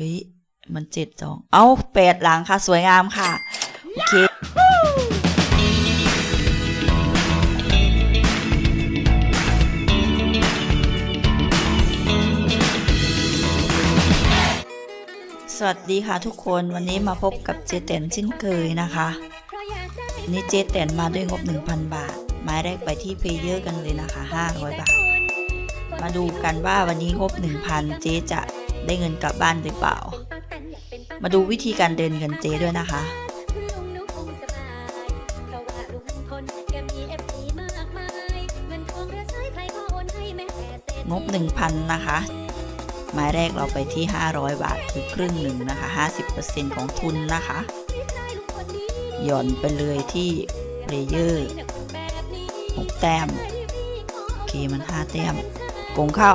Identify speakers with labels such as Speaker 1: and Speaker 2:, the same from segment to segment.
Speaker 1: เฮ้ย มันเจ็ดสอง เอาแปดหลังค่ะ สวยงามค่ะ โอเคสวัสดีค่ะทุกคนวันนี้มาพบกับเจเตนเช่นเคยนะคะวันนี้เจเตนมาด้วยงบ 1,000 บาท ไม้แรกไปที่เพลเยอร์กันเลยนะคะ 500 บาท มาดูกันว่าวันนี้งบ 1,000 เจจะ ได้เงินกลับบ้านหรือเปล่า มาดูวิธีการเดินเงินเจด้วยนะคะ งบ 1,000 นะคะไม้แรกเราไปที่ 500 บาทคือครึ่งหนึ่งนะคะ 50%ของทุนนะคะ หย่อนไปเลยที่เพลเยอร์6แต้ม โอเคมัน 5 แต้มกงเข้า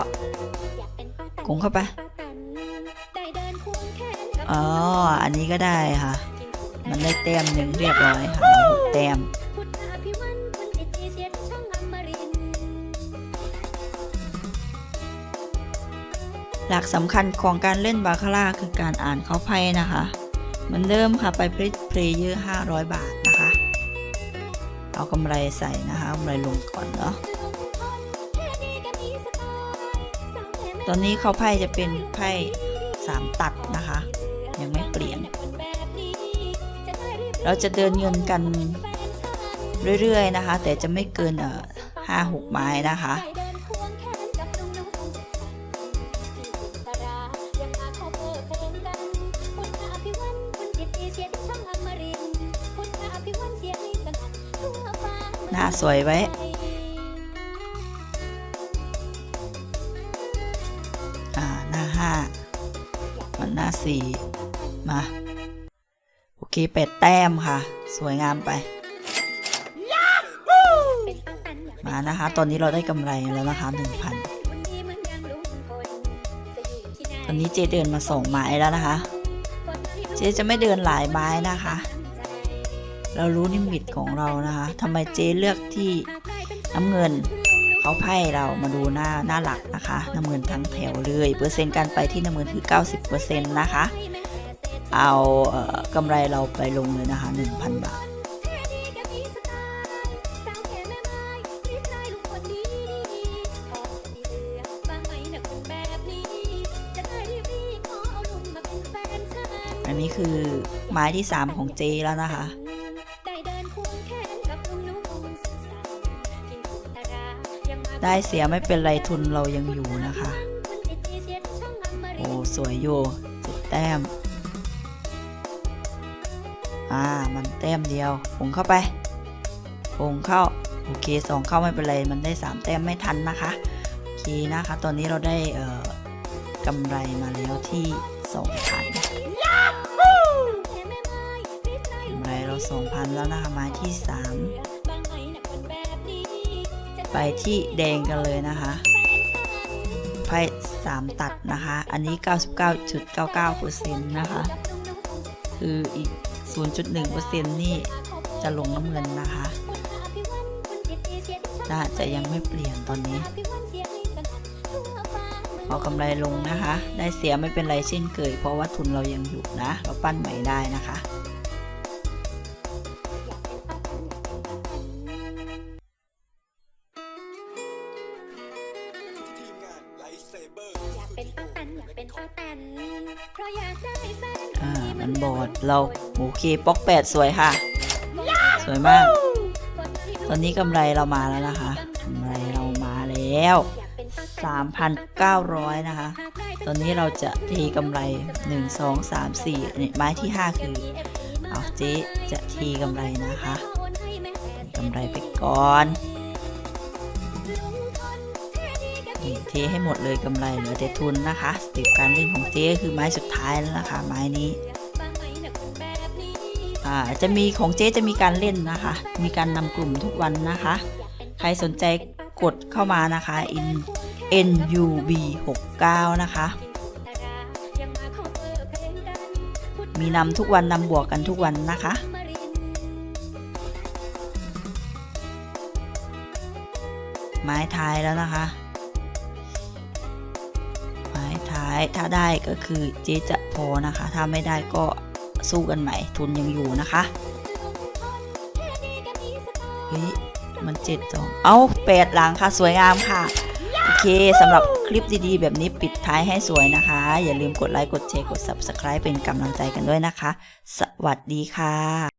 Speaker 1: กงเข้าไป อ๋อ อันนี้ก็ได้ค่ะ มันได้แต้มหนึ่งเรียบร้อยค่ะหกแต้มหลักสำคัญของการเล่นบาคาร่าคือการอ่านเขาไพ่นะคะ เหมือนเดิมค่ะไปเพลเยอร์500 บาทนะคะ เอากำไรใส่นะคะกำไรลงก่อนเนาะตอนนี้เขาไพ่จะเป็นไพ่ สามตัดนะคะ ยังไม่เปลี่ยน เราจะเดินเงินกันเรื่อยๆนะคะ แต่จะไม่เกินเอ่อห้าหกไม้นะคะหน้าสวยไว้ สี่มา โอเคเป็ดแต้มค่ะ สวยงามไป มานะคะ ตอนนี้เราได้กำไรแล้วนะคะหนึ่งพันตอนนี้เจเดินมาสองไม้แล้วนะคะ เจจะไม่เดินหลายไม้นะคะ เรารู้นิมิตของเรานะคะทำไมเจเลือกที่น้ำเงิน เขาไพ่เรามาดูหน้าหน้าหลักนะคะน้ำเงินทั้งแถวเลย เปอร์เซ็นต์การไปที่น้ำเงินคือ 90%นะคะ เอาเออกำไรเราไปลงเลยนะคะ 1,000 บาทอันนี้คือไม้ที่ 3 ของเจแล้วนะคะ ได้เสียไม่เป็นไรทุนเรายังอยู่นะคะ โอ้สวยอยู่เจ็ดแต้ม อ่า มันแต้มเดียวผงเข้าไปผงเข้า โอเคสองเข้าไม่เป็นไร มันได้สามแต้มไม่ทันนะคะ โอเคนะคะ ตอนนี้เราได้เอ่อกำไรมาแล้วที่สองพันกำไรเราสองพันแล้วนะคะไม้ที่สาม ไปที่แดงกันเลยนะคะไพ่สามตัดนะคะ อันนี้ 99.99%นะคะ คืออีก 0.1%นี่จะลงน้ำเงินนะคะน่าจะยังไม่เปลี่ยนตอนนี้เอากำไรลงนะคะ ได้เสียไม่เป็นไรเช่นเคยเพราะว่าทุนเรายังอยู่นะ เราปั้นใหม่ได้นะคะ อ่ามันบอดเราโอเคป๊อกแปดสวยค่ะ สวยมาก ตอนนี้กำไรเรามาแล้วนะคะกำไรเรามาแล้ว 3,900 นะคะ ตอนนี้เราจะทีกำไร 1 2 3 4เนี่ยไม้ที่ 5 คือ เอาเจ๊จะทีกำไรนะคะกำไรไปก่อนนี่ เทให้หมดเลยกำไรเหลือแต่ทุนนะคะสเต็ปการเล่นของเจ๊คือไม้สุดท้ายแล้วนะคะ ไม้นี้อาจะมีของเจ๊จะมีการเล่นนะคะ มีการนำกลุ่มทุกวันนะคะ ใครสนใจกดเข้ามานะคะ in NUB 69นะคะ มีนำทุกวันนำบวกกันทุกวันนะคะไม้ท้ายแล้วนะคะ ถ้าได้ก็คือเจ๊จะพอนะคะ ถ้าไม่ได้ก็สู้กันใหม่ ทุนยังอยู่นะคะเฮ้ยมันเจ็ดจองเอาแปดหลังค่ะสวยงามค่ะ โอเคสำหรับคลิปดีๆ แบบนี้ปิดท้ายให้สวยนะคะ อย่าลืมกดไลค์ กดแชร์ กด Subscribe เป็นกำลังใจกันด้วยนะคะ สวัสดีค่ะ